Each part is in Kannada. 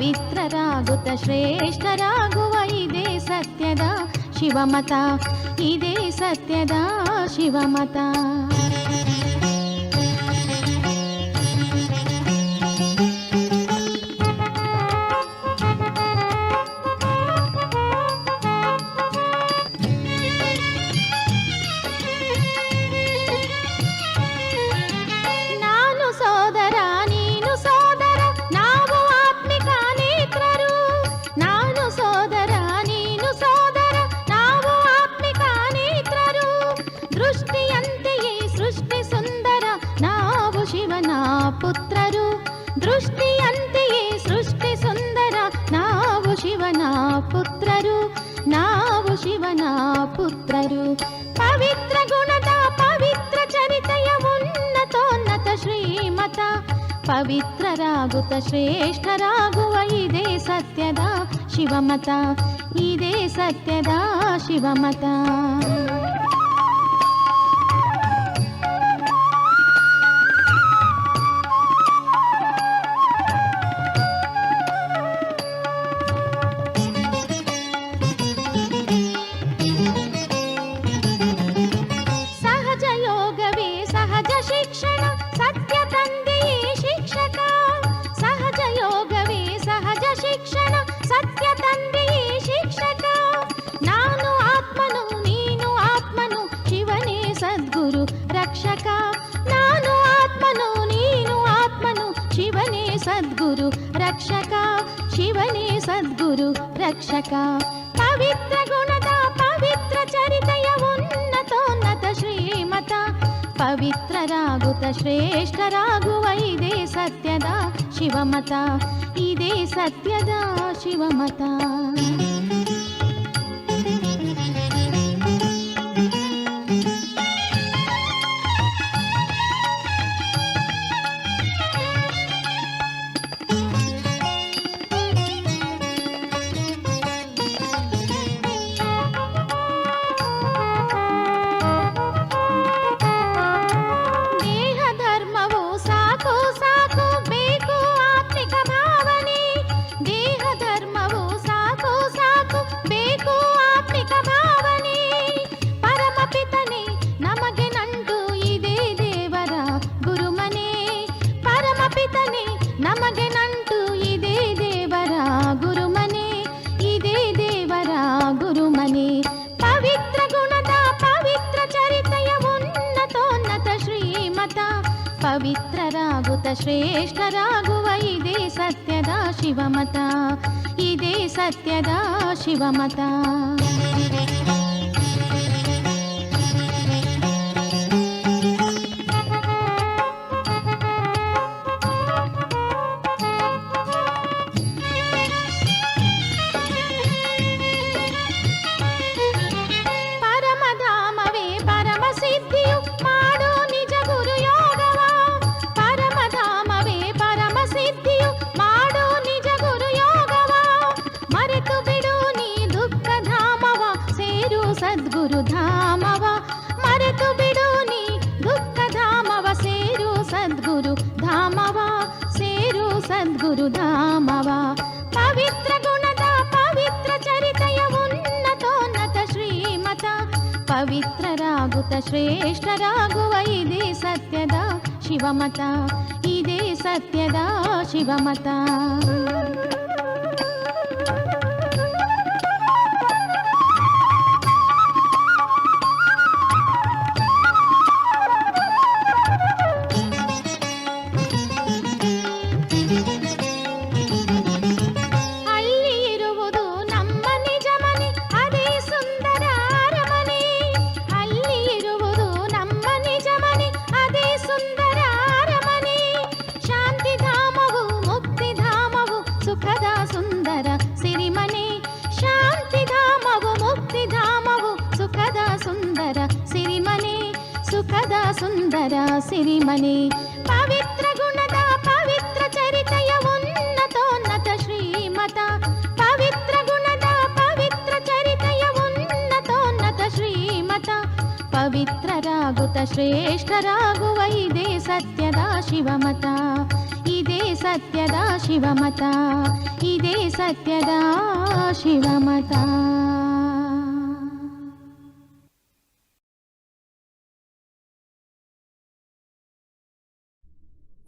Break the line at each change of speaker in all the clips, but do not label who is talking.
ಪವಿತ್ರರಾಗುತ್ತ ಶ್ರೇಷ್ಠರಾಗುವ ಇದೇ ಸತ್ಯದ ಶಿವಮತ ಇದೇ ಸತ್ಯದ ಶಿವಮತ ಮತ ಇದೇ ಸತ್ಯದ ಶಿವಮತ ఇదే సత్యదా శివమతా. ಪವಿತ್ರ ರಾಗುತ ಶ್ರೇಷ್ಠ ರಾಗುವ ಇದೇ ಸತ್ಯದ ಶಿವಮತ ಇದೇ ಸತ್ಯದ ಶಿವಮತ ಪವಿತ್ರರಾಗುತ್ತ ಶ್ರೇಷ್ಠರಾಗುವ ಇದೇ ಸತ್ಯದ ಶಿವಮತ ಇದೇ ಸತ್ಯದ ಶಿವಮತ ಸಿರಿಮನೆ ಪವಿತ್ರ ಗುಣದ ಪವಿತ್ರ ಚರಿತೆಯ ಉನ್ನತೋನ್ನತ ಶ್ರೀಮತ ಪವಿತ್ರ ಗುಣದ ಪವಿತ್ರ ಚರಿತೆಯ ಉನ್ನತೋನ್ನತ ಶ್ರೀಮತ ಪವಿತ್ರರಾಗುತ್ತ ಶ್ರೇಷ್ಠರಾಗುವ ಇದೇ ಸತ್ಯದ ಶಿವಮತ ಇದೇ ಸತ್ಯದ ಶಿವಮತ ಇದೇ ಸತ್ಯದ ಶಿವಮತ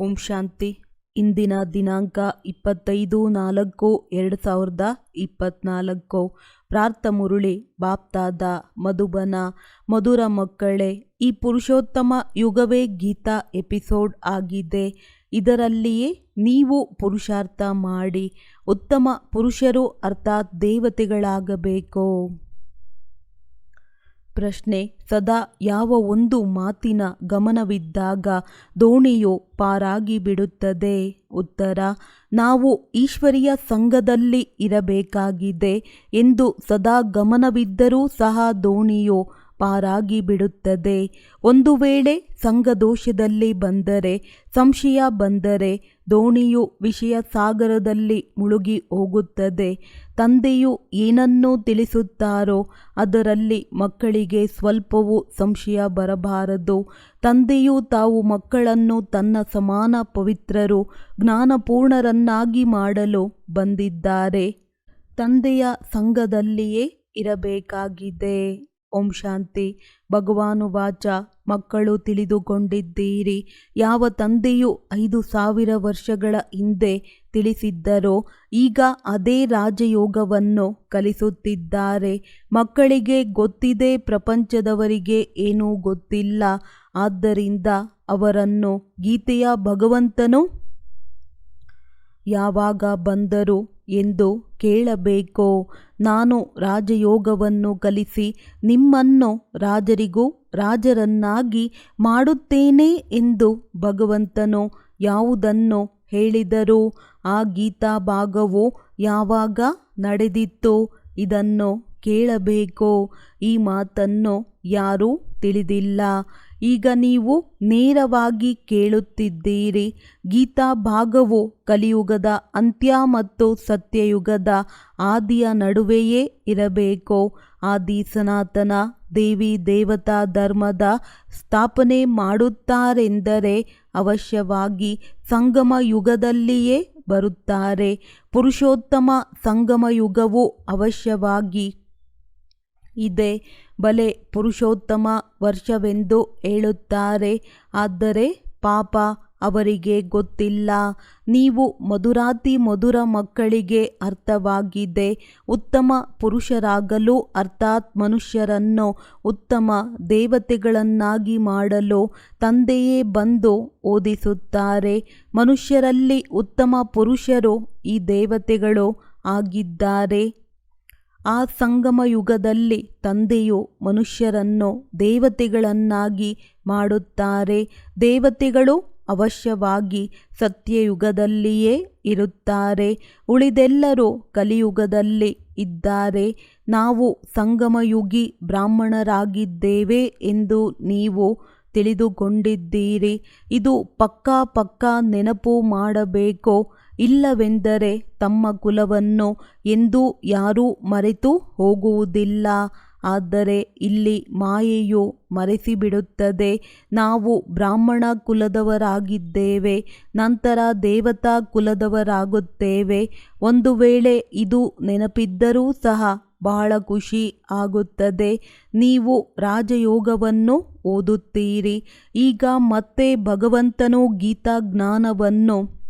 ಓಂ ಶಾಂತಿ. ಇಂದಿನ ದಿನಾಂಕ ಇಪ್ಪತ್ತೈದು ನಾಲ್ಕು ಎರಡು ಸಾವಿರದ ಇಪ್ಪತ್ನಾಲ್ಕು. ಪ್ರಾರ್ಥ ಮುರುಳಿ, ಬಾಪ್ತಾದ, ಮಧುಬನ, ಮಧುರ ಮಕ್ಕಳೇ, ಈ ಪುರುಷೋತ್ತಮ ಯುಗವೇ ಗೀತಾ ಎಪಿಸೋಡ್ ಆಗಿದೆ. ಇದರಲ್ಲಿಯೇ ನೀವು ಪುರುಷಾರ್ಥ ಮಾಡಿ, ಉತ್ತಮ ಪುರುಷರು ಅರ್ಥಾತ್ ದೇವತೆಗಳಾಗಬೇಕು. ಪ್ರಶ್ನೆ, ಸದಾ ಯಾವ ಒಂದು ಮಾತಿನ ಗಮನವಿದ್ದಾಗ ದೋಣಿಯು ಪಾರಾಗಿ ಬಿಡುತ್ತದೆ? ಉತ್ತರ, ನಾವು ಈಶ್ವರಿಯ ಸಂಘದಲ್ಲಿ ಇರಬೇಕಾಗಿದೆ ಎಂದು ಸದಾ ಗಮನವಿದ್ದರೂ ಸಹ ದೋಣಿಯು ಪಾರಾಗಿ ಬಿಡುತ್ತದೆ. ಒಂದು ವೇಳೆ ಸಂಘದೋಷದಲ್ಲಿ ಬಂದರೆ, ಸಂಶಯ ಬಂದರೆ, ದೋಣಿಯು ವಿಷಯ ಸಾಗರದಲ್ಲಿ ಮುಳುಗಿ ಹೋಗುತ್ತದೆ. ತಂದೆಯು ಏನನ್ನು ತಿಳಿಸುತ್ತಾರೋ, ಅದರಲ್ಲಿ ಮಕ್ಕಳಿಗೆ ಸ್ವಲ್ಪವೂ ಸಂಶಯ ಬರಬಾರದು. ತಂದೆಯು ತಾವು ಮಕ್ಕಳನ್ನು ತನ್ನ ಸಮಾನ ಪವಿತ್ರರು, ಜ್ಞಾನಪೂರ್ಣರನ್ನಾಗಿ ಮಾಡಲು ಬಂದಿದ್ದಾರೆ. ತಂದೆಯ ಸಂಘದಲ್ಲಿಯೇ ಇರಬೇಕಾಗಿದೆ. ಓಂ ಶಾಂತಿ. ಭಗವಾನು ವಾಚ ಮಕ್ಕಳು ತಿಳಿದುಕೊಂಡಿದ್ದೀರಿ. ಯಾವ ತಂದೆಯು ಐದು ಸಾವಿರ ವರ್ಷಗಳ ಹಿಂದೆ ತಿಳಿಸಿದ್ದರೋ, ಈಗ ಅದೇ ರಾಜಯೋಗವನ್ನು ಕಲಿಸುತ್ತಿದ್ದಾರೆ. ಮಕ್ಕಳಿಗೆ ಗೊತ್ತಿದೆ ಪ್ರಪಂಚದವರಿಗೆ ಏನೂ ಗೊತ್ತಿಲ್ಲ. ಆದ್ದರಿಂದ ಅವರನ್ನು ಗೀತೆಯ ಭಗವಂತನು ಯಾವಾಗ ಬಂದರು ಎಂದು ಕೇಳಬೇಕು? ನಾನು ರಾಜಯೋಗವನ್ನು ಕಲಿಸಿ ನಿಮ್ಮನ್ನು ರಾಜರಿಗೂ ರಾಜರನ್ನಾಗಿ ಮಾಡುತ್ತೇನೆ ಎಂದು ಭಗವಂತನು ಯಾವುದನ್ನು ಹೇಳಿದರು? ಆ ಗೀತಾ ಭಾಗವು ಯಾವಾಗ ನಡೆದಿತ್ತು? ಇದನ್ನು ಕೇಳಬೇಕು? ಈ ಮಾತನ್ನು ಯಾರೂ ತಿಳಿದಿಲ್ಲ. ಈಗ ನೀವು ನೇರವಾಗಿ ಕೇಳುತ್ತಿದ್ದೀರಿ. ಗೀತಾ ಭಾಗವು ಕಲಿಯುಗದ ಅಂತ್ಯ ಮತ್ತು ಸತ್ಯಯುಗದ ಆದಿಯ ನಡುವೆಯೇ ಇರಬೇಕು. ಆದಿ ಸನಾತನ ದೇವಿ ದೇವತಾ ಧರ್ಮದ ಸ್ಥಾಪನೆ ಮಾಡುತ್ತಾರೆಂದರೆ ಅವಶ್ಯವಾಗಿ ಸಂಗಮ ಯುಗದಲ್ಲಿಯೇ ಬರುತ್ತಾರೆ. ಪುರುಷೋತ್ತಮ ಸಂಗಮ ಯುಗವು ಅವಶ್ಯವಾಗಿ ಇದೆ. ಬಲೆ ಪುರುಷೋತ್ತಮ ವರ್ಷವೆಂದು ಹೇಳುತ್ತಾರೆ. ಆದರೆ ಪಾಪ ಅವರಿಗೆ ಗೊತ್ತಿಲ್ಲ. ನೀವು ಮಧುರಾತಿ ಮಧುರ ಮಕ್ಕಳಿಗೆ ಅರ್ಥವಾಗಿದೆ. ಉತ್ತಮ ಪುರುಷರಾಗಲು ಅರ್ಥಾತ್ ಮನುಷ್ಯರನ್ನು ಉತ್ತಮ ದೇವತೆಗಳನ್ನಾಗಿ ಮಾಡಲು ತಂದೆಯೇ ಬಂದು ಓದಿಸುತ್ತಾರೆ. ಮನುಷ್ಯರಲ್ಲಿ ಉತ್ತಮ ಪುರುಷರು ಈ ದೇವತೆಗಳು ಆಗಿದ್ದಾರೆ. ಆ ಸಂಗಮ ಯುಗದಲ್ಲಿ ತಂದೆಯು ಮನುಷ್ಯರನ್ನು ದೇವತೆಗಳನ್ನಾಗಿ ಮಾಡುತ್ತಾರೆ. ದೇವತೆಗಳು ಅವಶ್ಯವಾಗಿ ಸತ್ಯಯುಗದಲ್ಲಿಯೇ ಇರುತ್ತಾರೆ. ಉಳಿದೆಲ್ಲರೂ ಕಲಿಯುಗದಲ್ಲಿ ಇದ್ದಾರೆ. ನಾವು ಸಂಗಮಯುಗಿ ಬ್ರಾಹ್ಮಣರಾಗಿದ್ದೇವೆ ಎಂದು ನೀವು ತಿಳಿದುಕೊಂಡಿದ್ದೀರಿ. ಇದು ಪಕ್ಕಾ ಪಕ್ಕಾ ನೆನಪು ಮಾಡಬೇಕು. ಇಲ್ಲವೆಂದರೆ ತಮ್ಮ ಕುಲವನ್ನು ಎಂದೂ ಯಾರೂ ಮರೆತು ಹೋಗುವುದಿಲ್ಲ. ಆದರೆ ಇಲ್ಲಿ ಮಾಯೆಯು ಮರೆಸಿಬಿಡುತ್ತದೆ. ನಾವು ಬ್ರಾಹ್ಮಣ ಕುಲದವರಾಗಿದ್ದೇವೆ, ನಂತರ ದೇವತಾ ಕುಲದವರಾಗುತ್ತೇವೆ. ಒಂದು ವೇಳೆ ಇದು ನೆನಪಿದ್ದರೂ ಸಹ ಬಹಳ ಖುಷಿ ಆಗುತ್ತದೆ. ನೀವು ರಾಜಯೋಗವನ್ನು ಓದುತ್ತೀರಿ. ಈಗ ಮತ್ತೆ ಭಗವಂತನು ಗೀತಾ ಜ್ಞಾನವನ್ನು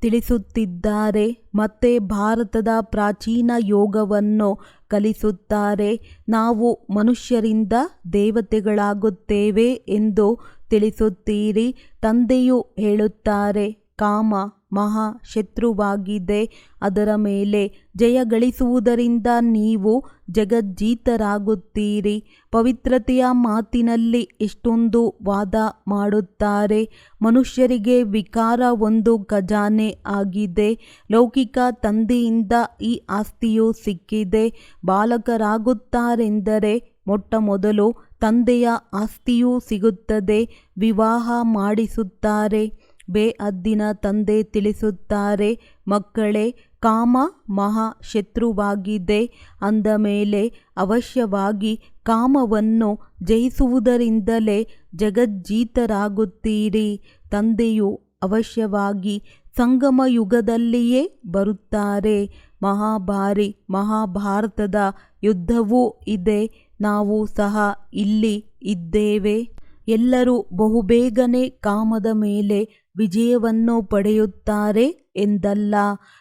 ತಿಳಿಸುತ್ತಿದ್ದಾರೆ. ಮತ್ತೆ ಭಾರತದ ಪ್ರಾಚೀನ ಯೋಗವನ್ನು ಕಲಿಸುತ್ತಾರೆ. ನಾವು ಮನುಷ್ಯರಿಂದ ದೇವತೆಗಳಾಗುತ್ತೇವೆ ಎಂದು ತಿಳಿಸುತ್ತೀರಿ ತಂದೆಯು ಹೇಳುತ್ತಾರೆ. ಕಾಮ, ಮಹಾ ಶತ್ರುವಾಗಿದೆ ಅದರ ಮೇಲೆ ಜಯ ಗಳಿಸುವುದರಿಂದ ನೀವು ಜಗಜ್ಜೀತರಾಗುತ್ತೀರಿ. ಪವಿತ್ರತೆಯ ಮಾತಿನಲ್ಲಿ ಎಷ್ಟೊಂದು ವಾದ ಮಾಡುತ್ತಾರೆ. ಮನುಷ್ಯರಿಗೆ ವಿಕಾರ ಒಂದು ಖಜಾನೆ ಆಗಿದೆ. ಲೌಕಿಕ ತಂದೆಯಿಂದ ಈ ಆಸ್ತಿಯು ಸಿಕ್ಕಿದೆ. ಬಾಲಕರಾಗುತ್ತಾರೆಂದರೆ ಮೊಟ್ಟ ಮೊದಲು ತಂದೆಯ ಆಸ್ತಿಯೂ ಸಿಗುತ್ತದೆ. ವಿವಾಹ ಮಾಡಿಸುತ್ತಾರೆ. ಬೇಅದ್ದಿನ ತಂದೆ ತಿಳಿಸುತ್ತಾರೆ, ಮಕ್ಕಳೇ, ಕಾಮ ಮಹಾ ಶತ್ರುವಾಗಿದೆ ಅಂದ ಮೇಲೆ ಅವಶ್ಯವಾಗಿ ಕಾಮವನ್ನು ಜಯಿಸುವುದರಿಂದಲೇ ಜಗಜ್ಜೀತರಾಗುತ್ತೀರಿ. ತಂದೆಯು ಅವಶ್ಯವಾಗಿ ಸಂಗಮ ಯುಗದಲ್ಲಿಯೇ ಬರುತ್ತಾರೆ. ಮಹಾಭಾರಿ ಮಹಾಭಾರತದ ಯುದ್ಧವೂ ಇದೆ, ನಾವು ಸಹ ಇಲ್ಲಿ ಇದ್ದೇವೆ. ಎಲ್ಲರೂ ಬಹುಬೇಗನೆ ಕಾಮದ ಮೇಲೆ ವಿಜಯವನ್ನು ಪಡೆಯುತ್ತಾರೆ ಎಂದಲ್ಲ.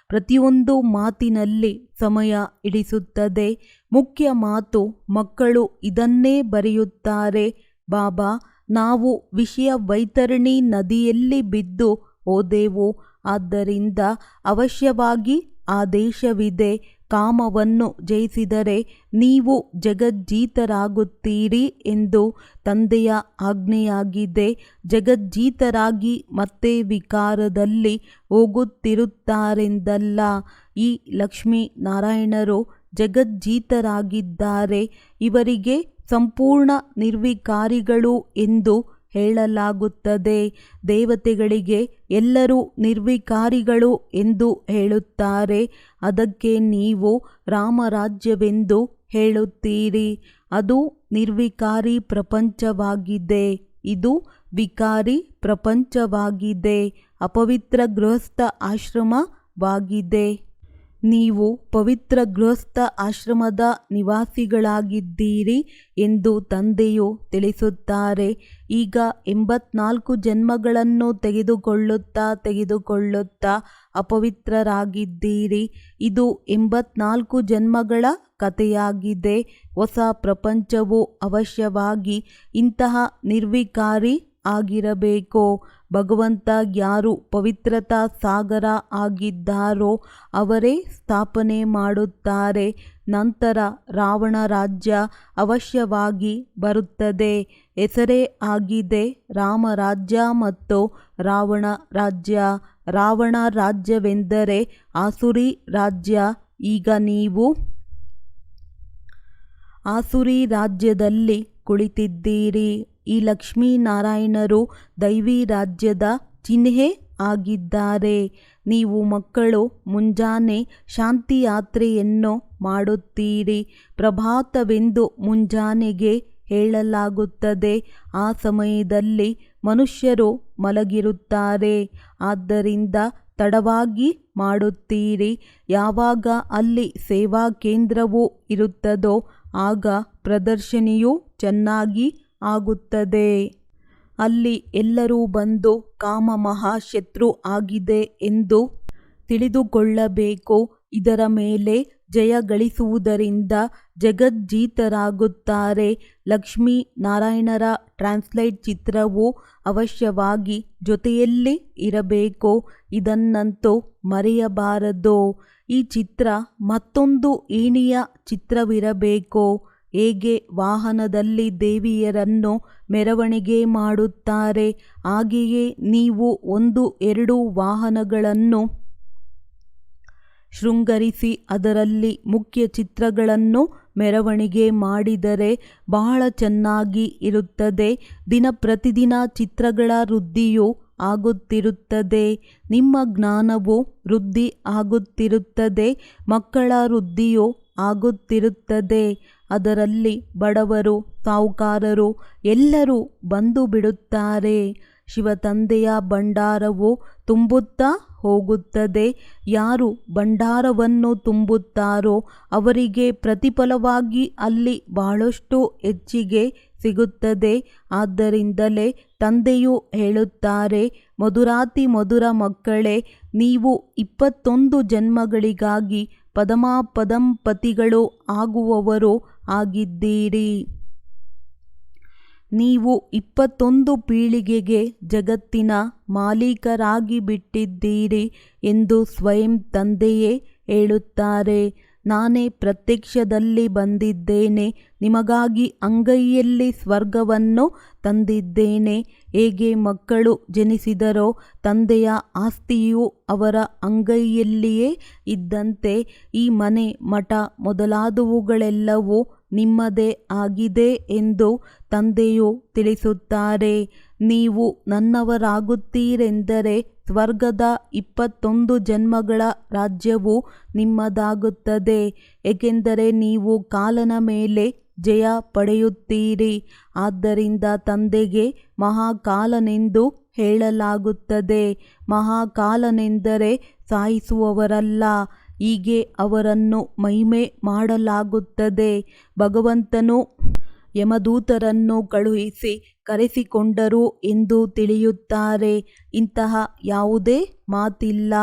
ಪ್ರತಿಯೊಂದು ಮಾತಿನಲ್ಲಿ ಸಮಯ ಇಡಿಸುತ್ತದೆ ಮುಖ್ಯ ಮಾತು ಮಕ್ಕಳು ಇದನ್ನೇ ಬರೆಯುತ್ತಾರೆ. ಬಾಬಾ, ನಾವು ವಿಷಯ ವೈತರಣಿ ನದಿಯಲ್ಲಿ ಬಿದ್ದು ಹೋದೆವು. ಆದ್ದರಿಂದ ಅವಶ್ಯವಾಗಿ ಆದೇಶವಿದೆ. ಕಾಮವನ್ನು ಜಯಿಸಿದರೆ ನೀವು ಜಗಜ್ಜೀತರಾಗುತ್ತೀರಿ ಎಂದು ತಂದೆಯ ಆಜ್ಞೆಯಾಗಿದೆ. ಜಗಜ್ಜೀತರಾಗಿ ಮತ್ತೆ ವಿಕಾರದಲ್ಲಿ ಹೋಗುತ್ತಿರುತ್ತಾರೆಂದಲ್ಲ. ಈ ಲಕ್ಷ್ಮೀ ನಾರಾಯಣರು ಜಗಜ್ಜೀತರಾಗಿದ್ದಾರೆ. ಇವರಿಗೆ ಸಂಪೂರ್ಣ ನಿರ್ವಿಕಾರಿಗಳು ಎಂದು ಹೇಳಲಾಗುತ್ತದೆ. ದೇವತೆಗಳಿಗೆ ಎಲ್ಲರೂ ನಿರ್ವಿಕಾರಿಗಳು ಎಂದು ಹೇಳುತ್ತಾರೆ. ಅದಕ್ಕೆ ನೀವು ರಾಮರಾಜ್ಯವೆಂದು ಹೇಳುತ್ತೀರಿ. ಅದು ನಿರ್ವಿಕಾರಿ ಪ್ರಪಂಚವಾಗಿದೆ. ಇದು ವಿಕಾರಿ ಪ್ರಪಂಚವಾಗಿದೆ. ಅಪವಿತ್ರ ಗೃಹಸ್ಥ ಆಶ್ರಮವಾಗಿದೆ. ನೀವು ಪವಿತ್ರ ಗೃಹಸ್ಥ ಆಶ್ರಮದ ನಿವಾಸಿಗಳಾಗಿದ್ದೀರಿ ಎಂದು ತಂದೆಯು ತಿಳಿಸುತ್ತಾರೆ. ಈಗ ಎಂಬತ್ನಾಲ್ಕು ಜನ್ಮಗಳನ್ನು ತೆಗೆದುಕೊಳ್ಳುತ್ತಾ ತೆಗೆದುಕೊಳ್ಳುತ್ತಾ ಅಪವಿತ್ರರಾಗಿದ್ದೀರಿ. ಇದು ಎಂಬತ್ನಾಲ್ಕು ಜನ್ಮಗಳ ಕಥೆಯಾಗಿದೆ. ಹೊಸ ಪ್ರಪಂಚವು ಅವಶ್ಯವಾಗಿ ಇಂತಹ ನಿರ್ವಿಕಾರಿ ಆಗಿರಬೇಕು. ಭಗವಂತ ಯಾರು ಪವಿತ್ರತಾ ಸಾಗರ ಆಗಿದ್ದಾರೋ ಅವರೇ ಸ್ಥಾಪನೆ ಮಾಡುತ್ತಾರೆ. ನಂತರ ರಾವಣ ರಾಜ್ಯ ಅವಶ್ಯವಾಗಿ ಬರುತ್ತದೆ. ಹೆಸರೇ ಆಗಿದೆ ರಾಮರಾಜ್ಯ ಮತ್ತು ರಾವಣ ರಾಜ್ಯ. ರಾವಣ ರಾಜ್ಯವೆಂದರೆ ಆಸುರಿ ರಾಜ್ಯ. ಈಗ ನೀವು ಆಸುರಿ ರಾಜ್ಯದಲ್ಲಿ ಕುಳಿತಿದ್ದೀರಿ. ಈ ಲಕ್ಷ್ಮೀನಾರಾಯಣರು ದೈವಿ ರಾಜ್ಯದ ಚಿಹ್ನೆ ಆಗಿದ್ದಾರೆ. ನೀವು ಮಕ್ಕಳು, ಮುಂಜಾನೆ ಶಾಂತಿಯಾತ್ರೆಯನ್ನು ಮಾಡುತ್ತೀರಿ. ಪ್ರಭಾತವೆಂದು ಮುಂಜಾನೆಗೆ ಹೇಳಲಾಗುತ್ತದೆ. ಆ ಸಮಯದಲ್ಲಿ ಮನುಷ್ಯರು ಮಲಗಿರುತ್ತಾರೆ. ಆದ್ದರಿಂದ ತಡವಾಗಿ ಮಾಡುತ್ತೀರಿ. ಯಾವಾಗ ಅಲ್ಲಿ ಸೇವಾ ಕೇಂದ್ರವು ಇರುತ್ತದೋ ಆಗ ಪ್ರದರ್ಶನಿಯು ಚೆನ್ನಾಗಿ ಆಗುತ್ತದೆ. ಅಲ್ಲಿ ಎಲ್ಲರೂ ಬಂದು ಕಾಮ ಮಹಾಶತ್ರು ಆಗಿದೆ ಎಂದು ತಿಳಿದುಕೊಳ್ಳಬೇಕು. ಇದರ ಮೇಲೆ ಜಯ ಗಳಿಸುವುದರಿಂದ ಜಗಜ್ಜೀತರಾಗುತ್ತಾರೆ. ಲಕ್ಷ್ಮೀ ನಾರಾಯಣರ ಟ್ರಾನ್ಸ್ಲೇಟ್ ಚಿತ್ರವು ಅವಶ್ಯವಾಗಿ ಜೊತೆಯಲ್ಲಿ ಇರಬೇಕು. ಇದನ್ನಂತೂ ಮರೆಯಬಾರದು. ಈ ಚಿತ್ರ ಮತ್ತೊಂದು ಏಣಿಯ ಚಿತ್ರವಿರಬೇಕು. ಹೇಗೆ ವಾಹನದಲ್ಲಿ ದೇವಿಯರನ್ನು ಮೆರವಣಿಗೆ ಮಾಡುತ್ತಾರೆ? ಹಾಗೆಯೇ ನೀವು ಒಂದು, ಎರಡು ವಾಹನಗಳನ್ನು ಶೃಂಗರಿಸಿ ಅದರಲ್ಲಿ ಮುಖ್ಯ ಚಿತ್ರಗಳನ್ನು ಮೆರವಣಿಗೆ ಮಾಡಿದರೆ ಬಹಳ ಚೆನ್ನಾಗಿ ಇರುತ್ತದೆ. ದಿನ ಪ್ರತಿದಿನ ಚಿತ್ರಗಳ ವೃದ್ಧಿಯು ಆಗುತ್ತಿರುತ್ತದೆ. ನಿಮ್ಮ ಜ್ಞಾನವು ವೃದ್ಧಿ ಆಗುತ್ತಿರುತ್ತದೆ. ಮಕ್ಕಳ ವೃದ್ಧಿಯು ಆಗುತ್ತಿರುತ್ತದೆ. ಅದರಲ್ಲಿ ಬಡವರು, ಸಾಹುಕಾರರು ಎಲ್ಲರೂ ಬಂದು ಬಿಡುತ್ತಾರೆ. ಶಿವತಂದೆಯ ಭಂಡಾರವು ತುಂಬುತ್ತಾ ಹೋಗುತ್ತದೆ. ಯಾರು ಭಂಡಾರವನ್ನು ತುಂಬುತ್ತಾರೋ ಅವರಿಗೆ ಪ್ರತಿಫಲವಾಗಿ ಅಲ್ಲಿ ಬಹಳಷ್ಟು ಹೆಚ್ಚಿಗೆ ಸಿಗುತ್ತದೆ. ಆದ್ದರಿಂದಲೇ ತಂದೆಯು ಹೇಳುತ್ತಾರೆ, ಮಧುರಾತಿ ಮಧುರ ಮಕ್ಕಳೇ, ನೀವು ಇಪ್ಪತ್ತೊಂದು ಜನ್ಮಗಳಿಗಾಗಿ ಪದಮಾಪದಂಪತಿಗಳು ಆಗುವವರು ಆಗಿದ್ದೀರಿ. ನೀವು ಇಪ್ಪತ್ತೊಂದು ಪೀಳಿಗೆಗೆ ಜಗತ್ತಿನ ಮಾಲೀಕರಾಗಿ ಬಿಟ್ಟಿದ್ದೀರಿ ಎಂದು ಸ್ವಯಂ ತಂದೆಯೇ ಹೇಳುತ್ತಾರೆ. ನಾನೇ ಪ್ರತ್ಯಕ್ಷದಲ್ಲಿ ಬಂದಿದ್ದೇನೆ, ನಿಮಗಾಗಿ ಅಂಗೈಯಲ್ಲಿ ಸ್ವರ್ಗವನ್ನು ತಂದಿದ್ದೇನೆ. ಹೇಗೆ ಮಕ್ಕಳು ಜನಿಸಿದರೋ, ತಂದೆಯ ಆಸ್ತಿಯು ಅವರ ಅಂಗೈಯಲ್ಲಿಯೇ ಇದ್ದಂತೆ ಈ ಮನೆ ಮಠ ಮೊದಲಾದವುಗಳೆಲ್ಲವೂ ನಿಮ್ಮದೇ ಆಗಿದೆ ಎಂದು ತಂದೆಯು ತಿಳಿಸುತ್ತಾರೆ. ನೀವು ನನ್ನವರಾಗುತ್ತೀರೆಂದರೆ ಸ್ವರ್ಗದ ಇಪ್ಪತ್ತೊಂದು ಜನ್ಮಗಳ ರಾಜ್ಯವು ನಿಮ್ಮದಾಗುತ್ತದೆ. ಏಕೆಂದರೆ ನೀವು ಕಾಲನ ಮೇಲೆ ಜಯ ಪಡೆಯುತ್ತೀರಿ. ಆದ್ದರಿಂದ ತಂದೆಗೆ ಮಹಾಕಾಲನೆಂದು ಹೇಳಲಾಗುತ್ತದೆ. ಮಹಾಕಾಲನೆಂದರೆ ಸಾಯಿಸುವವರಲ್ಲ. ಹೀಗೆ ಅವರನ್ನು ಮಹಿಮೆ ಮಾಡಲಾಗುತ್ತದೆ. ಭಗವಂತನು ಯಮದೂತರನ್ನು ಕಳುಹಿಸಿ ಕರೆಸಿಕೊಂಡರು ಎಂದು ತಿಳಿಯುತ್ತಾರೆ. ಇಂತಹ ಯಾವುದೇ ಮಾತಿಲ್ಲ.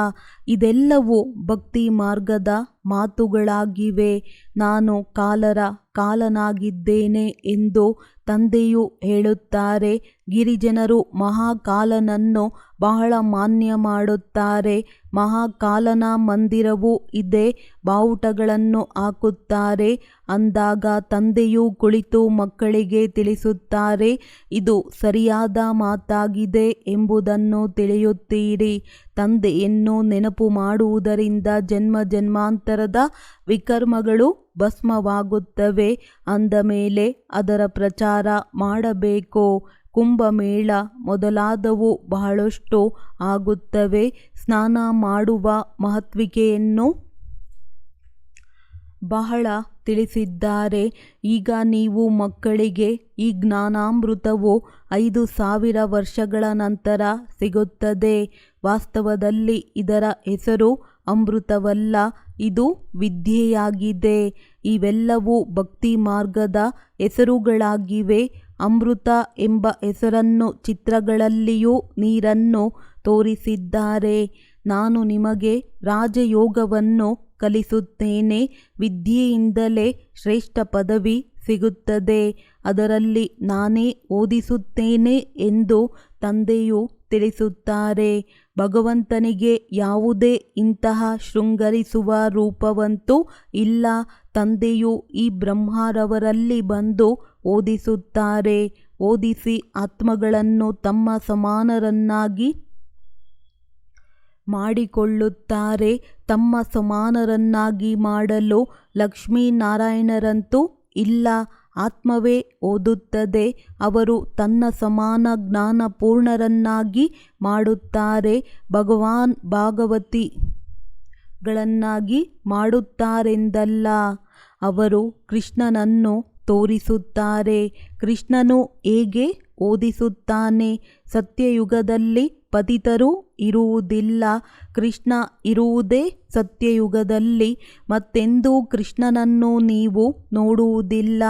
ಇದೆಲ್ಲವೂ ಭಕ್ತಿ ಮಾರ್ಗದ ಮಾತುಗಳಾಗಿವೆ. ನಾನು ಕಾಲರ ಕಾಲನಾಗಿದ್ದೇನೆ ಎಂದು ತಂದೆಯು ಹೇಳುತ್ತಾರೆ. ಗಿರಿಜನರು ಮಹಾಕಾಲನನ್ನು ಬಹಳ ಮಾನ್ಯ ಮಾಡುತ್ತಾರೆ. ಮಹಾಕಾಲನ ಮಂದಿರವೂ ಇದೆ ಬಾವುಟಗಳನ್ನು ಹಾಕುತ್ತಾರೆ. ಅಂದಾಗ ತಂದೆಯು ಕುಳಿತು ಮಕ್ಕಳಿಗೆ ತಿಳಿಸುತ್ತಾರೆ, ಇದು ಸರಿಯಾದ ಮಾತಾಗಿದೆ ಎಂಬುದನ್ನು ತಿಳಿಯುತ್ತೀರಿ. ತಂದೆಯನ್ನು ನೆನಪು ಮಾಡುವುದರಿಂದ ಜನ್ಮ ಜನ್ಮಾಂತರದ ವಿಕರ್ಮಗಳು ಭಸ್ಮವಾಗುತ್ತವೆ. ಅಂದ ಮೇಲೆ ಅದರ ಪ್ರಚಾರ ಮಾಡಬೇಕು. ಕುಂಭಮೇಳ ಮೊದಲಾದವು ಬಹಳಷ್ಟು ಆಗುತ್ತವೆ. ಸ್ನಾನ ಮಾಡುವ ಮಹತ್ವಿಕೆಯನ್ನು ಬಹಳ ತಿಳಿಸಿದ್ದಾರೆ. ಈಗ ನೀವು ಮಕ್ಕಳಿಗೆ ಈ ಜ್ಞಾನಾಮೃತವು ಐದು ಸಾವಿರ ವರ್ಷಗಳ ನಂತರ ಸಿಗುತ್ತದೆ. ವಾಸ್ತವದಲ್ಲಿ ಇದರ ಹೆಸರು ಅಮೃತವಲ್ಲ, ಇದು ವಿದ್ಯೆಯಾಗಿದೆ. ಇವೆಲ್ಲವೂ ಭಕ್ತಿ ಮಾರ್ಗದ ಹೆಸರುಗಳಾಗಿವೆ. ಅಮೃತ ಎಂಬ ಹೆಸರನ್ನು ಚಿತ್ರಗಳಲ್ಲಿಯೂ ನೀರನ್ನು ತೋರಿಸಿದ್ದಾರೆ. ನಾನು ನಿಮಗೆ ರಾಜಯೋಗವನ್ನು ಕಲಿಸುತ್ತೇನೆ. ವಿದ್ಯೆಯಿಂದಲೇ ಶ್ರೇಷ್ಠ ಪದವಿ ಸಿಗುತ್ತದೆ. ಅದರಲ್ಲಿ ನಾನೇ ಓದಿಸುತ್ತೇನೆ ಎಂದು ತಂದೆಯು ತಿಳಿಸುತ್ತಾರೆ. ಭಗವಂತನಿಗೆ ಯಾವುದೇ ಇಂತಹ ಶೃಂಗರಿಸುವ ರೂಪವಂತೂ ಇಲ್ಲ. ತಂದೆಯು ಈ ಬ್ರಹ್ಮರವರಲ್ಲಿ ಬಂದು ಓದಿಸುತ್ತಾರೆ. ಓದಿಸಿ ಆತ್ಮಗಳನ್ನು ತಮ್ಮ ಸಮಾನರನ್ನಾಗಿ ಮಾಡಿಕೊಳ್ಳುತ್ತಾರೆ. ತಮ್ಮ ಸಮಾನರನ್ನಾಗಿ ಮಾಡಲು ಲಕ್ಷ್ಮೀನಾರಾಯಣರಂತೂ ಇಲ್ಲ. ಆತ್ಮವೇ ಓದುತ್ತದೆ. ಅವರು ತನ್ನ ಸಮಾನ ಜ್ಞಾನಪೂರ್ಣರನ್ನಾಗಿ ಮಾಡುತ್ತಾರೆ. ಭಗವಾನ್ ಭಾಗವತಿಗಳನ್ನಾಗಿ ಮಾಡುತ್ತಾರೆಂದಲ್ಲ. ಅವರು ಕೃಷ್ಣನನ್ನು ತೋರಿಸುತ್ತಾರೆ. ಕೃಷ್ಣನು ಹೇಗೆ ಓದಿಸುತ್ತಾನೆ? ಸತ್ಯಯುಗದಲ್ಲಿ ಪತಿತರು ಇರುವುದಿಲ್ಲ. ಕೃಷ್ಣ ಇರುವುದೇ ಸತ್ಯಯುಗದಲ್ಲಿ. ಮತ್ತೆಂದೂ ಕೃಷ್ಣನನ್ನು ನೀವು ನೋಡುವುದಿಲ್ಲ.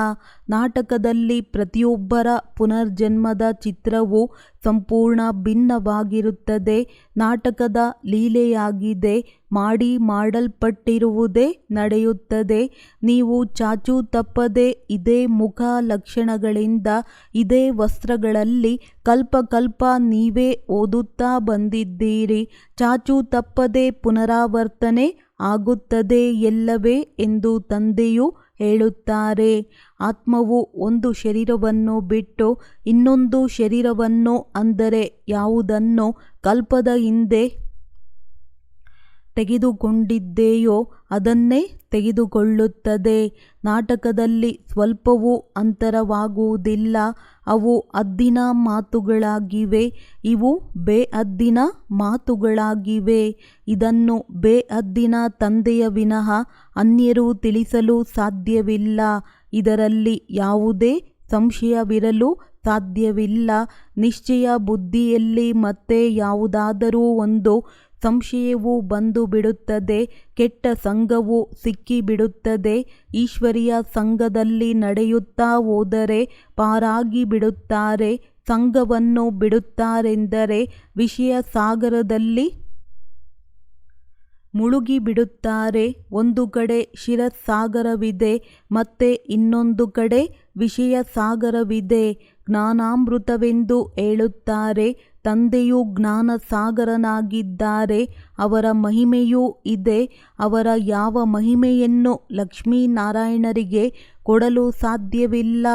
ನಾಟಕದಲ್ಲಿ ಪ್ರತಿಯೊಬ್ಬರ ಪುನರ್ಜನ್ಮದ ಚಿತ್ರವು ಸಂಪೂರ್ಣ ಭಿನ್ನವಾಗಿರುತ್ತದೆ. ನಾಟಕದ ಲೀಲೆಯಾಗಿದೆ. ಮಾಡಿ ಮಾಡಲ್ಪಟ್ಟಿರುವುದೇ ನಡೆಯುತ್ತದೆ. ನೀವು ಚಾಚೂ ತಪ್ಪದೆ ಇದೇ ಮುಖ ಲಕ್ಷಣಗಳಿಂದ ಇದೇ ವಸ್ತ್ರಗಳಲ್ಲಿ ಕಲ್ಪ ಕಲ್ಪ ನೀವೇ ಓದುತ್ತಾ ಬಂದಿದ್ದೀರಿ. ಚಾಚು ತಪ್ಪದೆ ಪುನರಾವರ್ತನೆ ಆಗುತ್ತದೆ ಎಲ್ಲವೇ ಎಂದು ತಂದೆಯು ಹೇಳುತ್ತಾರೆ. ಆತ್ಮವು ಒಂದು ಶರೀರವನ್ನು ಬಿಟ್ಟು ಇನ್ನೊಂದು ಶರೀರವನ್ನು ಅಂದರೆ ಯಾವುದನ್ನು ಕಲ್ಪದ ಹಿಂದೆ ತೆಗೆದುಕೊಂಡಿದ್ದೆಯೋ ಅದನ್ನೇ ತೆಗೆದುಕೊಳ್ಳುತ್ತದೆ. ನಾಟಕದಲ್ಲಿ ಸ್ವಲ್ಪವೂ ಅಂತರವಾಗುವುದಿಲ್ಲ. ಅವು ಅದ್ದಿನ ಮಾತುಗಳಾಗಿವೆ, ಇವು ಬೇಅದ್ದಿನ ಮಾತುಗಳಾಗಿವೆ. ಇದನ್ನು ಬೇಅದ್ದಿನ ತಂದೆಯ ವಿನಃ ಅನ್ಯರು ತಿಳಿಸಲು ಸಾಧ್ಯವಿಲ್ಲ. ಇದರಲ್ಲಿ ಯಾವುದೇ ಸಂಶಯವಿರಲು ಸಾಧ್ಯವಿಲ್ಲ. ನಿಶ್ಚಯ ಬುದ್ಧಿಯಲ್ಲಿ ಮತ್ತೆ ಯಾವುದಾದರೂ ಒಂದು ಸಂಶಯವು ಬಂದು ಬಿಡುತ್ತದೆ, ಕೆಟ್ಟ ಸಂಘವು ಸಿಕ್ಕಿಬಿಡುತ್ತದೆ. ಈಶ್ವರಿಯ ಸಂಘದಲ್ಲಿ ನಡೆಯುತ್ತಾ ಹೋದರೆ ಪಾರಾಗಿ ಬಿಡುತ್ತಾರೆ, ಸಂಘವನ್ನು ಬಿಡುತ್ತಾರೆಂದರೆ ವಿಷಯ ಸಾಗರದಲ್ಲಿ ಮುಳುಗಿಬಿಡುತ್ತಾರೆ ಒಂದು ಕಡೆ ಶಿರಸಾಗರವಿದೆ, ಮತ್ತೆ ಇನ್ನೊಂದು ಕಡೆ ವಿಷಯ ಸಾಗರವಿದೆ. ಜ್ಞಾನಾಮೃತವೆಂದು ಹೇಳುತ್ತಾರೆ ತಂದೆಯು ಜ್ಞಾನ ಸಾಗರನಾಗಿದ್ದಾರೆ ಅವರ ಮಹಿಮೆಯೂ ಇದೆ, ಅವರ ಯಾವ ಮಹಿಮೆಯನ್ನು ಲಕ್ಷ್ಮೀನಾರಾಯಣರಿಗೆ ಕೊಡಲು ಸಾಧ್ಯವಿಲ್ಲ.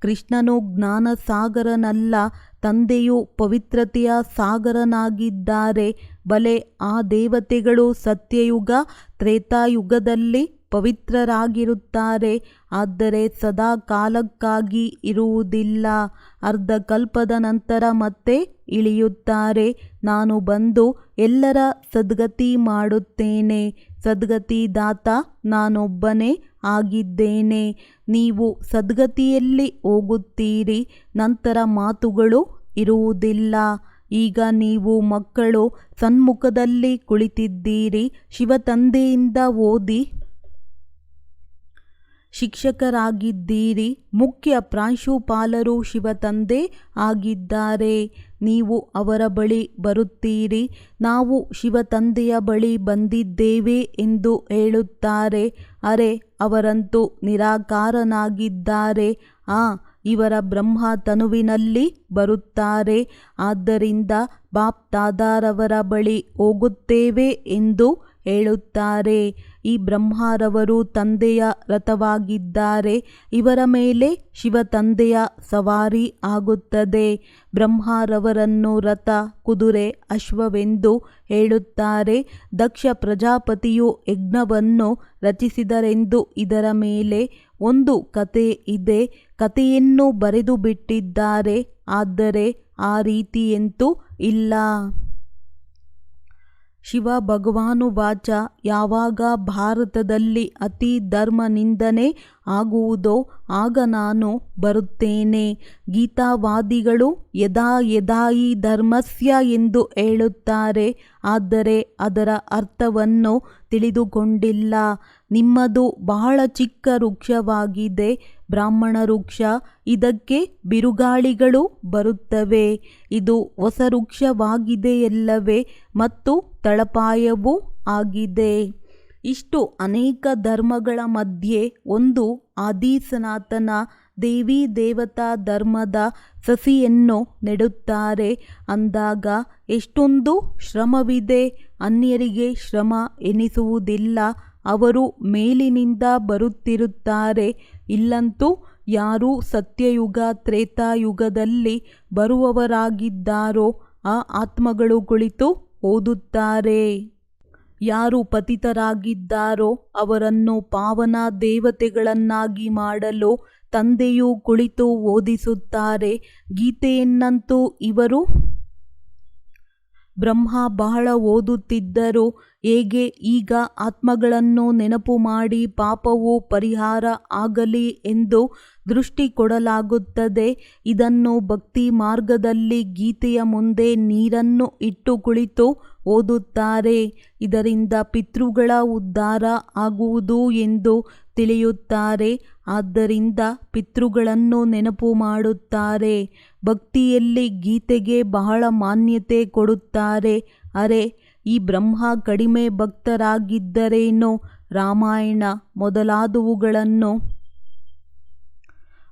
ಕೃಷ್ಣನು ಜ್ಞಾನ ಸಾಗರನಲ್ಲ ತಂದೆಯು ಪವಿತ್ರತೆಯ ಸಾಗರನಾಗಿದ್ದಾರೆ. ಬಲೆ ಆ ದೇವತೆಗಳು ಸತ್ಯಯುಗ, ತ್ರೇತಾಯುಗದಲ್ಲಿ ಪವಿತ್ರರಾಗಿರುತ್ತಾರೆ. ಆದರೆ ಸದಾ ಕಾಲಕ್ಕಾಗಿ ಇರುವುದಿಲ್ಲ. ಅರ್ಧ ಕಲ್ಪದ ನಂತರ ಮತ್ತೆ ಇಳಿಯುತ್ತಾರೆ. ನಾನು ಬಂದು ಎಲ್ಲರ ಸದ್ಗತಿ ಮಾಡುತ್ತೇನೆ. ಸದ್ಗತಿ ದಾತ ನಾನೊಬ್ಬನೇ ಆಗಿದ್ದೇನೆ. ನೀವು ಸದ್ಗತಿಯಲ್ಲಿ ಹೋಗುತ್ತೀರಿ. ನಂತರ ಮಾತುಗಳು ಇರುವುದಿಲ್ಲ. ಈಗ ನೀವು ಮಕ್ಕಳು ಸನ್ಮುಖದಲ್ಲಿ ಕುಳಿತಿದ್ದೀರಿ. ಶಿವತಂದೆಯಿಂದ ಓದಿ ಶಿಕ್ಷಕರಾಗಿದ್ದೀರಿ, ಮುಖ್ಯ ಪ್ರಾಂಶುಪಾಲರು ಶಿವತಂದೆ ಆಗಿದ್ದಾರೆ. ನೀವು ಅವರ ಬಳಿ ಬರುತ್ತೀರಿ, ನಾವು ಶಿವತಂದೆಯ ಬಳಿ ಬಂದಿದ್ದೇವೆ ಎಂದು ಹೇಳುತ್ತಾರೆ. ಅರೆ, ಅವರಂತೂ ನಿರಾಕಾರನಾಗಿದ್ದಾರೆ. ಆ, ಇವರ ಬ್ರಹ್ಮ ತನುವಿನಲ್ಲಿ ಬರುತ್ತಾರೆ. ಆದ್ದರಿಂದ ಬಾಪ್ ದಾದಾರವರ ಬಳಿ ಹೋಗುತ್ತೇವೆ ಎಂದು ಹೇಳುತ್ತಾರೆ. ಈ ಬ್ರಹ್ಮರವರು ತಂದೆಯ ರಥವಾಗಿದ್ದಾರೆ. ಇವರ ಮೇಲೆ ಶಿವ ತಂದೆಯ ಸವಾರಿ ಆಗುತ್ತದೆ. ಬ್ರಹ್ಮರವರನ್ನು ರಥ, ಕುದುರೆ, ಅಶ್ವವೆಂದು ಹೇಳುತ್ತಾರೆ. ದಕ್ಷ ಪ್ರಜಾಪತಿಯು ಯಜ್ಞವನ್ನು ರಚಿಸಿದರೆಂದು ಇದರ ಮೇಲೆ ಒಂದು ಕತೆ ಇದೆ. ಕಥೆಯನ್ನು ಬರೆದು ಬಿಟ್ಟಿದ್ದಾರೆ. ಆದರೆ ಆ ರೀತಿಯಂತೂ ಇಲ್ಲ. ಶಿವ ಭಗವಾನು ಭಗವಾನುವಾಚ ಯಾವಾಗ ಭಾರತದಲ್ಲಿ ಅತಿ ಧರ್ಮ ನಿಂದನೆ ಆಗುವುದೋ ಆಗ ನಾನು ಬರುತ್ತೇನೆ. ಗೀತಾವಾದಿಗಳು ಯದಾ ಯದಾಯಿ ಧರ್ಮಸ್ಯ ಎಂದು ಹೇಳುತ್ತಾರೆ. ಆದರೆ ಅದರ ಅರ್ಥವನ್ನು ತಿಳಿದುಕೊಂಡಿಲ್ಲ. ನಿಮ್ಮದು ಬಹಳ ಚಿಕ್ಕ ವೃಕ್ಷವಾಗಿದೆ. ಬ್ರಾಹ್ಮಣ ವೃಕ್ಷ, ಇದಕ್ಕೆ ಬಿರುಗಾಳಿಗಳು ಬರುತ್ತವೆ. ಇದು ಹೊಸ ವೃಕ್ಷವಾಗಿದೆಯಲ್ಲವೇ ಮತ್ತು ತಳಪಾಯವೂ ಆಗಿದೆ. ಇಷ್ಟು ಅನೇಕ ಧರ್ಮಗಳ ಮಧ್ಯೆ ಒಂದು ಆದಿ ಸನಾತನ ದೇವಿ ದೇವತಾ ಧರ್ಮದ ಸಸಿಯನ್ನು ನೆಡುತ್ತಾರೆ. ಅಂದಾಗ ಎಷ್ಟೊಂದು ಶ್ರಮವಿದೆ. ಅನ್ಯರಿಗೆ ಶ್ರಮ ಎನಿಸುವುದಿಲ್ಲ. ಅವರು ಮೇಲಿನಿಂದ ಬರುತ್ತಿರುತ್ತಾರೆ. ಇಲ್ಲಂತೂ ಯಾರು ಸತ್ಯಯುಗ, ತ್ರೇತಾಯುಗದಲ್ಲಿ ಬರುವವರಾಗಿದ್ದಾರೋ ಆ ಆತ್ಮಗಳು ಕುಳಿತು ಓದುತ್ತಾರೆ. ಯಾರು ಪತಿತರಾಗಿದ್ದಾರೋ ಅವರನ್ನು ಪಾವನ ದೇವತೆಗಳನ್ನಾಗಿ ಮಾಡಲು ತಂದೆಯು ಕುಳಿತು ಓದಿಸುತ್ತಾರೆ. ಗೀತೆಯನ್ನಂತೂ ಇವರು ಬ್ರಹ್ಮ ಬಹಳ ಓದುತ್ತಿದ್ದರು. ಹೇಗೆ? ಈಗ ಆತ್ಮಗಳನ್ನು ನೆನಪು ಮಾಡಿ ಪಾಪವು ಪರಿಹಾರ ಆಗಲಿ ಎಂದು ದೃಷ್ಟಿ ಕೊಡಲಾಗುತ್ತದೆ. ಇದನ್ನು ಭಕ್ತಿ ಮಾರ್ಗದಲ್ಲಿ ಗೀತೆಯ ಮುಂದೆ ನೀರನ್ನು ಇಟ್ಟು ಕುಳಿತು ಓದುತ್ತಾರೆ. ಇದರಿಂದ ಪಿತೃಗಳ ಉದ್ಧಾರ ಆಗುವುದು ಎಂದು ತಿಳಿಯುತ್ತಾರೆ. ಆದ್ದರಿಂದ ಪಿತೃಗಳನ್ನು ನೆನಪು ಮಾಡುತ್ತಾರೆ, ಭಕ್ತಿಯಲ್ಲಿ ಗೀತೆಗೆ ಬಹಳ ಮಾನ್ಯತೆ ಕೊಡುತ್ತಾರೆ. ಅರೆ, ಈ ಬ್ರಹ್ಮ ಕಡಿಮೆ ಭಕ್ತರಾಗಿದ್ದರೇನೋ? ರಾಮಾಯಣ ಮೊದಲಾದವುಗಳನ್ನು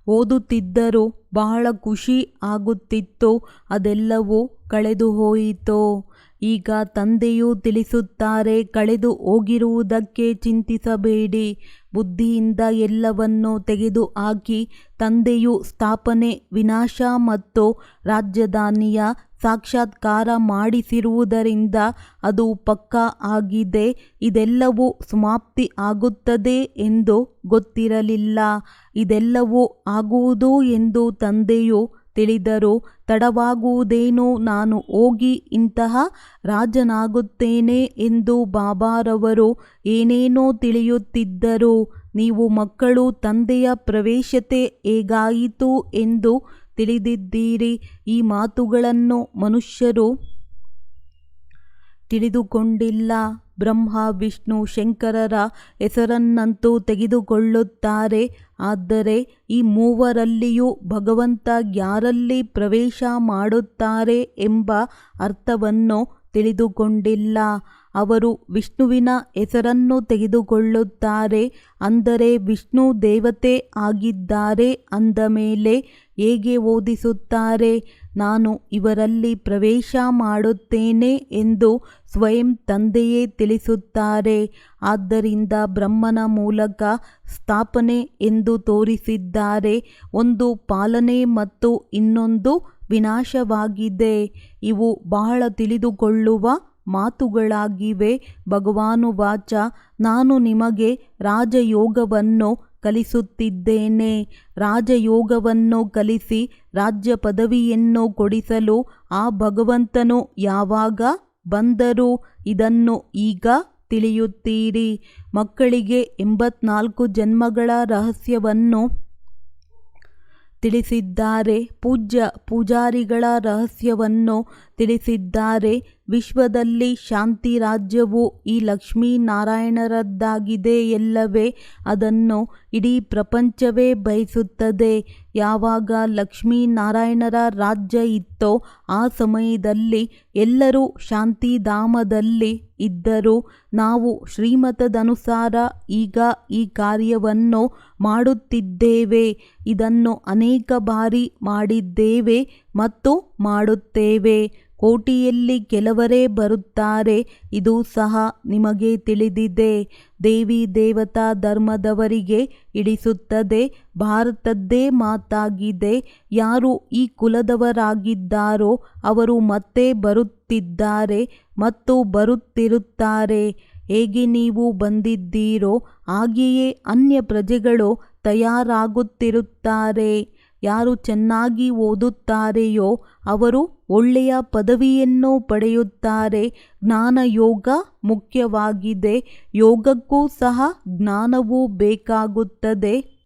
ಓದುತ್ತಿದ್ದರೂ ಬಹಳ ಖುಷಿ ಆಗುತ್ತಿತ್ತು, ಅದೆಲ್ಲವೂ ಕಳೆದು ಹೋಯಿತು ಈಗ ತಂದೆಯು ತಿಳಿಸುತ್ತಾರೆ, ಕಳೆದು ಹೋಗಿರುವುದಕ್ಕೆ ಚಿಂತಿಸಬೇಡಿ. ಬುದ್ಧಿಯಿಂದ ಎಲ್ಲವನ್ನು ತೆಗೆದುಹಾಕಿ ತಂದೆಯು ಸ್ಥಾಪನೆ, ವಿನಾಶ ಮತ್ತು ರಾಜಧಾನಿಯ ಸಾಕ್ಷಾತ್ಕಾರ ಮಾಡಿಸಿರುವುದರಿಂದ ಅದು ಪಕ್ಕಾ ಆಗಿದೆ. ಇದೆಲ್ಲವೂ ಸಮಾಪ್ತಿ ಆಗುತ್ತದೆ ಎಂದು ಗೊತ್ತಿರಲಿಲ್ಲ. ಇದೆಲ್ಲವೂ ಆಗುವುದು ಎಂದು ತಂದೆಯು ತಿಳಿದರು. ತಡವಾಗುವುದೇನು ನಾನು ಹೋಗಿ ಇಂತಹ ರಾಜನಾಗುತ್ತೇನೆ ಎಂದು ಬಾಬಾರವರು ಏನೇನೋ ತಿಳಿಯುತ್ತಿದ್ದರು. ನೀವು ಮಕ್ಕಳು, ತಂದೆಯ ಪ್ರವೇಶತೆ ಹೇಗಾಯಿತು ಎಂದು ತಿಳಿದಿದ್ದೀರಿ. ಈ ಮಾತುಗಳನ್ನು ಮನುಷ್ಯರು ತಿಳಿದುಕೊಂಡಿಲ್ಲ. ಬ್ರಹ್ಮ, ವಿಷ್ಣು, ಶಂಕರರ ಹೆಸರನ್ನಂತೂ ತೆಗೆದುಕೊಳ್ಳುತ್ತಾರೆ. ಆದರೆ ಈ ಮೂವರಲ್ಲಿಯೂ ಭಗವಂತ ಯಾರಲ್ಲಿ ಪ್ರವೇಶ ಮಾಡುತ್ತಾರೆ ಎಂಬ ಅರ್ಥವನ್ನು ತಿಳಿದುಕೊಂಡಿಲ್ಲ. ಅವರು ವಿಷ್ಣುವಿನ ಹೆಸರನ್ನು ತೆಗೆದುಕೊಳ್ಳುತ್ತಾರೆ, ಅಂದರೆ ವಿಷ್ಣು ದೇವತೆ ಆಗಿದ್ದಾರೆ ಅಂದ ಮೇಲೆ ಹೇಗೆ ಓದಿಸುತ್ತಾರೆ? ನಾನು ಇವರಲ್ಲಿ ಪ್ರವೇಶ ಮಾಡುತ್ತೇನೆ ಎಂದು ಸ್ವಯಂ ತಂದೆಯೇ ತಿಳಿಸುತ್ತಾರೆ. ಆದ್ದರಿಂದ ಬ್ರಹ್ಮನ ಮೂಲಕ ಸ್ಥಾಪನೆ ಎಂದು ತೋರಿಸಿದ್ದಾರೆ. ಒಂದು ಪಾಲನೆ ಮತ್ತು ಇನ್ನೊಂದು ವಿನಾಶವಾಗಿದೆ. ಇವು ಬಹಳ ತಿಳಿದುಕೊಳ್ಳುವ ಮಾತುಗಳಾಗಿವೆ. ಭಗವಾನು ವಾಚ, ನಾನು ನಿಮಗೆ ರಾಜಯೋಗವನ್ನು ಕಲಿಸುತ್ತಿದ್ದೇನೆ. ರಾಜಯೋಗವನ್ನು ಕಲಿಸಿ ರಾಜ್ಯ ಪದವಿಯನ್ನು ಕೊಡಿಸಲು ಆ ಭಗವಂತನು ಯಾವಾಗ ಬಂದರು ಇದನ್ನು ಈಗ ತಿಳಿಯುತ್ತೀರಿ. ಮಕ್ಕಳಿಗೆ ಎಂಬತ್ನಾಲ್ಕು ಜನ್ಮಗಳ ರಹಸ್ಯವನ್ನು ತಿಳಿಸಿದ್ದಾರೆ. ಪೂಜ್ಯ ಪೂಜಾರಿಗಳ ರಹಸ್ಯವನ್ನು ತಿಳಿಸಿದ್ದಾರೆ. ವಿಶ್ವದಲ್ಲಿ ಶಾಂತಿ ರಾಜ್ಯವು ಈ ಲಕ್ಷ್ಮೀನಾರಾಯಣರದ್ದಾಗಿದೆ ಎಲ್ಲವೇ, ಅದನ್ನು ಇಡೀ ಪ್ರಪಂಚವೇ ಬಯಸುತ್ತದೆ. ಯಾವಾಗ ಲಕ್ಷ್ಮೀನಾರಾಯಣರ ರಾಜ್ಯ ಇತ್ತೋ ಆ ಸಮಯದಲ್ಲಿ ಎಲ್ಲರೂ ಶಾಂತಿಧಾಮದಲ್ಲಿ ಇದ್ದರು. ನಾವು ಶ್ರೀಮತದನುಸಾರ ಈಗ ಈ ಕಾರ್ಯವನ್ನು ಮಾಡುತ್ತಿದ್ದೇವೆ. ಇದನ್ನು ಅನೇಕ ಬಾರಿ ಮಾಡಿದ್ದೇವೆ ಮತ್ತು ಮಾಡುತ್ತೇವೆ. ಕೋಟಿಯಲ್ಲಿ ಕೆಲವರೇ ಬರುತ್ತಾರೆ, ಇದು ಸಹ ನಿಮಗೆ ತಿಳಿದಿದೆ. ದೇವಿ ದೇವತಾ ಧರ್ಮದವರಿಗೆ ಇಡಿಸುತ್ತದೆ ಭಾರತದ್ದೇ ಮಾತಾಗಿದೆ. ಯಾರು ಈ ಕುಲದವರಾಗಿದ್ದಾರೋ ಅವರು ಮತ್ತೆ ಬರುತ್ತಿದ್ದಾರೆ ಮತ್ತು ಬರುತ್ತಿರುತ್ತಾರೆ. ಹೇಗೆ ನೀವು ಬಂದಿದ್ದೀರೋ, ಹಾಗೆಯೇ ಅನ್ಯ ಪ್ರಜೆಗಳು ತಯಾರಾಗುತ್ತಿರುತ್ತಾರೆ. ಯಾರು ಚೆನ್ನಾಗಿ ಓದುತ್ತಾರೆಯೋ ಅವರು ಒಳ್ಳೆಯ ಪದವಿಯನ್ನು ಪಡೆಯುತ್ತಾರೆ. ಜ್ಞಾನಯೋಗ ಮುಖ್ಯವಾಗಿದೆ. ಯೋಗಕ್ಕೂ ಸಹ ಜ್ಞಾನವೂ ಬೇಕಾಗುತ್ತದೆ.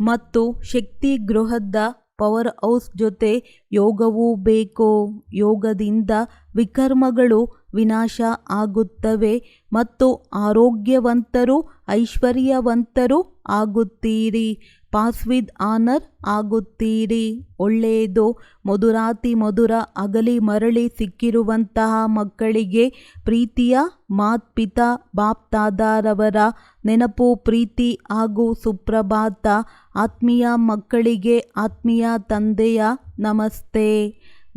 ಮತ್ತು ಶಕ್ತಿ ಗೃಹದ ಪವರ್ ಹೌಸ್ ಜೊತೆ ಯೋಗವೂ ಬೇಕು. ಯೋಗದಿಂದ ವಿಕರ್ಮಗಳು ವಿನಾಶ ಆಗುತ್ತವೆ ಮತ್ತು ಆರೋಗ್ಯವಂತರು, ಐಶ್ವರ್ಯವಂತರು ಆಗುತ್ತೀರಿ. ಪಾಸ್ ವಿದ್ ಆನರ್ ಆಗುತ್ತೀರಿ. ಒಳ್ಳೆಯದು, ಮಧುರಾತಿ ಮಧುರ, ಅಗಲಿ ಮರಳಿ ಸಿಕ್ಕಿರುವಂತಹ ಮಕ್ಕಳಿಗೆ ಪ್ರೀತಿಯ ಮಾತ್ಪಿತಾ ಬಾಪ್ತಾದಾರವರ ನೆನಪು, ಪ್ರೀತಿ ಹಾಗೂ ಸುಪ್ರಭಾತ ಆತ್ಮೀಯ ಮಕ್ಕಳಿಗೆ ಆತ್ಮೀಯ ತಂದೆಯ ನಮಸ್ತೆ.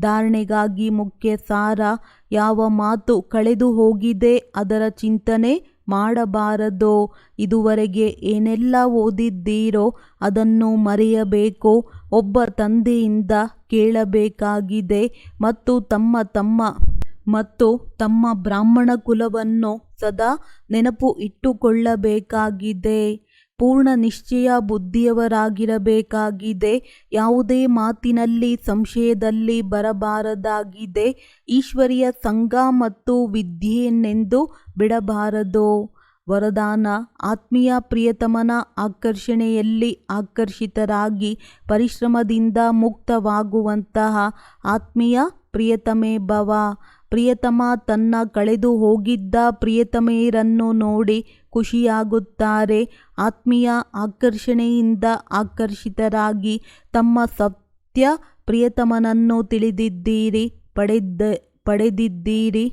ಧಾರಣೆಗಾಗಿ ಮುಖ್ಯ ಸಾರ ಯಾವ ಮಾತು ಕಳೆದು ಹೋಗಿದೆ ಅದರ ಚಿಂತನೆ ಮಾಡಬಾರದು? ಇದುವರೆಗೆ ಏನೆಲ್ಲ ಓದಿದ್ದೀರೋ ಅದನ್ನು ಮರೆಯಬೇಕು. ಒಬ್ಬ ತಂದೆಯಿಂದ ಕೇಳಬೇಕಾಗಿದೆ ಮತ್ತು ತಮ್ಮ ತಮ್ಮ ಮತ್ತು ತಮ್ಮ ಬ್ರಾಹ್ಮಣ ಕುಲವನ್ನು ಸದಾ ನೆನಪು ಇಟ್ಟುಕೊಳ್ಳಬೇಕಾಗಿದೆ. ಪೂರ್ಣ ನಿಶ್ಚಯ ಬುದ್ಧಿಯವರಾಗಿರಬೇಕಾಗಿದೆ. ಯಾವುದೇ ಮಾತಿನಲ್ಲಿ ಸಂಶಯದಲ್ಲಿ ಬರಬಾರದಾಗಿದೆ. ಈಶ್ವರಿಯ ಸಂಘ ಮತ್ತು ವಿದ್ಯೆಯನ್ನೆಂದು ಬಿಡಬಾರದು. ವರದಾನ, ಆತ್ಮೀಯ ಪ್ರಿಯತಮನ ಆಕರ್ಷಣೆಯಲ್ಲಿ ಆಕರ್ಷಿತರಾಗಿ ಪರಿಶ್ರಮದಿಂದ ಮುಕ್ತವಾಗುವಂತಹ ಆತ್ಮೀಯ ಪ್ರಿಯತಮೆ ಭವ. ಪ್ರಿಯತಮ ತನ್ನ ಕಳೆದು ಹೋಗಿದ್ದ ಪ್ರಿಯತಮೆಯರನ್ನು ನೋಡಿ ಖುಷಿಯಾಗುತ್ತಾರೆ. ಆತ್ಮೀಯ ಆಕರ್ಷಣೆಯಿಂದ ಆಕರ್ಷಿತರಾಗಿ ತಮ್ಮ ಸತ್ಯ ಪ್ರಿಯತಮನನ್ನು ತಿಳಿದಿದ್ದೀರಿ ಪಡೆದ ಪಡೆದಿದ್ದೀರಿ.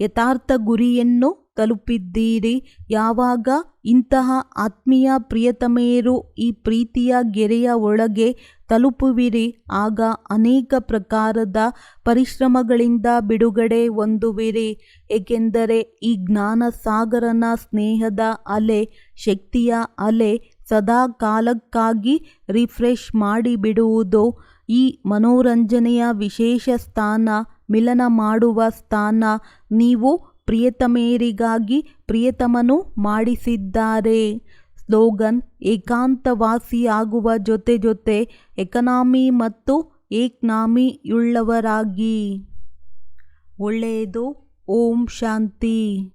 ಯಥಾರ್ಥ ಗುರಿಯನ್ನು ತಲುಪಿದ್ದೀರಿ. ಯಾವಾಗ? ಇಂತಹ ಆತ್ಮೀಯ ಪ್ರಿಯತಮೆಯರು ಈ ಪ್ರೀತಿಯ ಗೆರೆಯ ಒಳಗೆ ತಲುಪುವಿರಿ. ಆಗ ಅನೇಕ ಪ್ರಕಾರದ ಪರಿಶ್ರಮಗಳಿಂದ ಬಿಡುಗಡೆ ಹೊಂದುವಿರಿ. ಏಕೆಂದರೆ ಈ ಜ್ಞಾನ ಸಾಗರನ ಸ್ನೇಹದ ಅಲೆ, ಶಕ್ತಿಯ ಅಲೆ ಸದಾ ಕಾಲಕ್ಕಾಗಿ ರಿಫ್ರೆಶ್ ಮಾಡಿಬಿಡುವುದು. ಈ ಮನೋರಂಜನೆಯ ವಿಶೇಷ ಸ್ಥಾನ, ಮಿಲನ ಮಾಡುವ ಸ್ಥಾನ, ನೀವು ಪ್ರಿಯತಮೆಯರಿಗಾಗಿ ಪ್ರಿಯತಮನು ಮಾಡಿಸಿದ್ದಾರೆ. ಸ್ಲೋಗನ್ ಏಕಾಂತವಾಸಿಯಾಗುವ ಜೊತೆ ಜೊತೆ ಎಕನಾಮಿ ಮತ್ತು ಏಕ್ನಾಮಿಯುಳ್ಳವರಾಗಿ. ಒಳ್ಳೆಯದು ಓಂ ಶಾಂತಿ.